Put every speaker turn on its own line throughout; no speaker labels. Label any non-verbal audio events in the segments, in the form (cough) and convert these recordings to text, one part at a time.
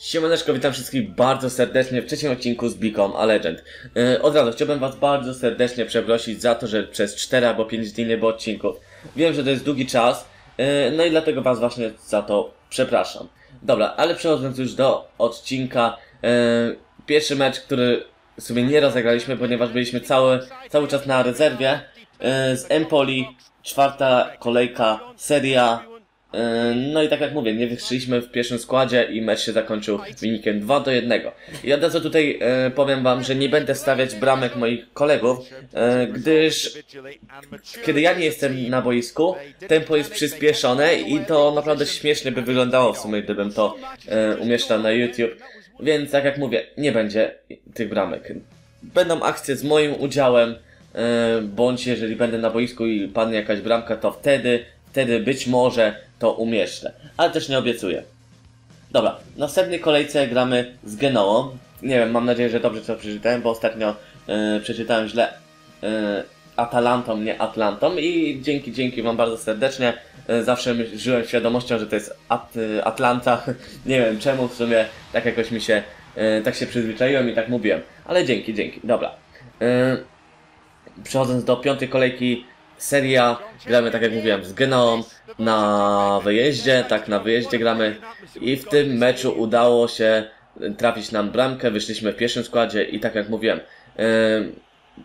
Siemaneczko, witam wszystkich bardzo serdecznie w trzecim odcinku z Beacon a Legend. Yy, od razu chciałbym was bardzo serdecznie przeprosić za to, że przez 4 albo 5 dni nie było odcinków. Wiem, że to jest długi czas, yy, no i dlatego was właśnie za to przepraszam. Dobra, ale przechodząc już do odcinka, yy, pierwszy mecz, który sobie nie rozegraliśmy, ponieważ byliśmy cały, cały czas na rezerwie z Empoli, czwarta kolejka, seria, No i tak jak mówię, nie wyszliśmy w pierwszym składzie i mecz się zakończył wynikiem 2 do 1. I od razu tutaj e, powiem wam, że nie będę stawiać bramek moich kolegów, e, gdyż kiedy ja nie jestem na boisku, tempo jest przyspieszone i to naprawdę śmiesznie by wyglądało w sumie, gdybym to e, umieszczał na YouTube. Więc tak jak mówię, nie będzie tych bramek. Będą akcje z moim udziałem, e, bądź jeżeli będę na boisku i padnie jakaś bramka, to wtedy, wtedy być może to umieszczę. Ale też nie obiecuję. Dobra, w następnej kolejce gramy z Genoą. Nie wiem, mam nadzieję, że dobrze to przeczytałem, bo ostatnio e, przeczytałem źle e, Atalantą, nie Atlantą i dzięki, dzięki wam bardzo serdecznie. E, zawsze żyłem świadomością, że to jest At, Atlanta. (laughs) nie wiem czemu, w sumie tak jakoś mi się, tak się przyzwyczaiłem i tak mówiłem. Ale dzięki, dzięki. Dobra. Przechodząc do piątej kolejki seria, gramy tak jak mówiłem z Genoą na wyjeździe, tak na wyjeździe gramy i w tym meczu udało się trafić nam bramkę, wyszliśmy w pierwszym składzie i tak jak mówiłem, e,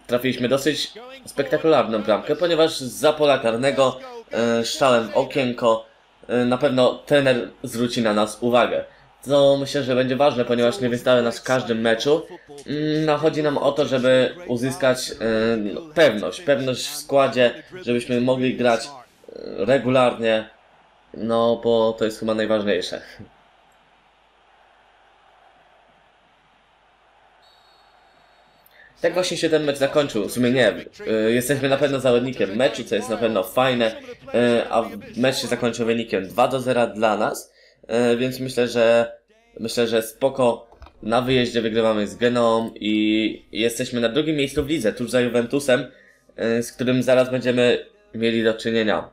trafiliśmy dosyć spektakularną bramkę, ponieważ z pola karnego e, strzałem w okienko e, na pewno trener zwróci na nas uwagę. Co myślę, że będzie ważne, ponieważ nie wystawia nas w każdym meczu. No, chodzi nam o to, żeby uzyskać e, no, pewność, pewność w składzie, żebyśmy mogli grać e, regularnie, no bo to jest chyba najważniejsze. Tak właśnie się ten mecz zakończył. W sumie nie. E, Jesteśmy na pewno zawodnikiem meczu, co jest na pewno fajne, a mecz się zakończył wynikiem 2 do 0 dla nas, więc myślę, że myślę, że spoko na wyjeździe wygrywamy z Geną i jesteśmy na drugim miejscu w lidze, tuż za Juventusem, e, z którym zaraz będziemy mieli do czynienia.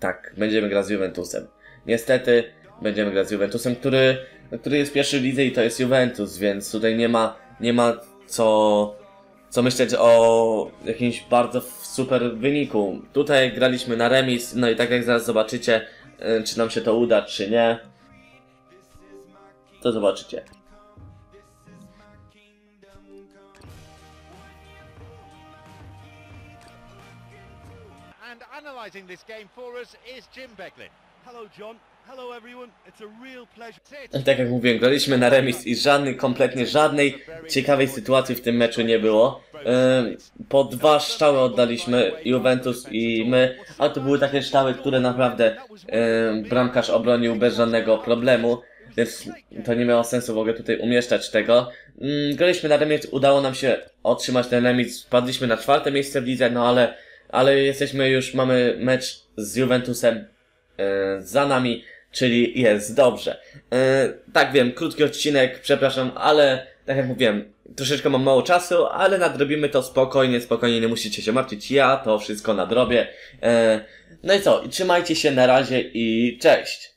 Tak, będziemy grać z Juventusem. Niestety będziemy grać z Juventusem, który, który jest pierwszy w lidze i to jest Juventus, więc tutaj nie ma, nie ma co, co myśleć o jakimś bardzo super wyniku. Tutaj graliśmy na remis, no i tak jak zaraz zobaczycie, e, czy nam się to uda, czy nie, to zobaczycie.
And analysing this game for us is Jim Becklin.
Hello, John. Hello, everyone. It's a real pleasure.
Tak jak mówiłem, graliśmy na remis i żadnej, kompletnie żadnej ciekawej sytuacji w tym meczu nie było. Po dwa strzały oddaliśmy, Juventus i my, ale to były takie strzały, które naprawdę bramkarz obronił bez żadnego problemu, więc to nie miało sensu w ogóle tutaj umieszczać tego. Ym, Graliśmy na remis, udało nam się otrzymać ten remis, spadliśmy na czwarte miejsce w lidze, no ale, ale jesteśmy już, mamy mecz z Juventusem e, za nami, czyli jest dobrze. E, tak wiem, krótki odcinek, przepraszam, ale tak jak mówiłem, troszeczkę mam mało czasu, ale nadrobimy to spokojnie, spokojnie, nie musicie się martwić, ja to wszystko nadrobię. E, no i co, trzymajcie się na razie i cześć!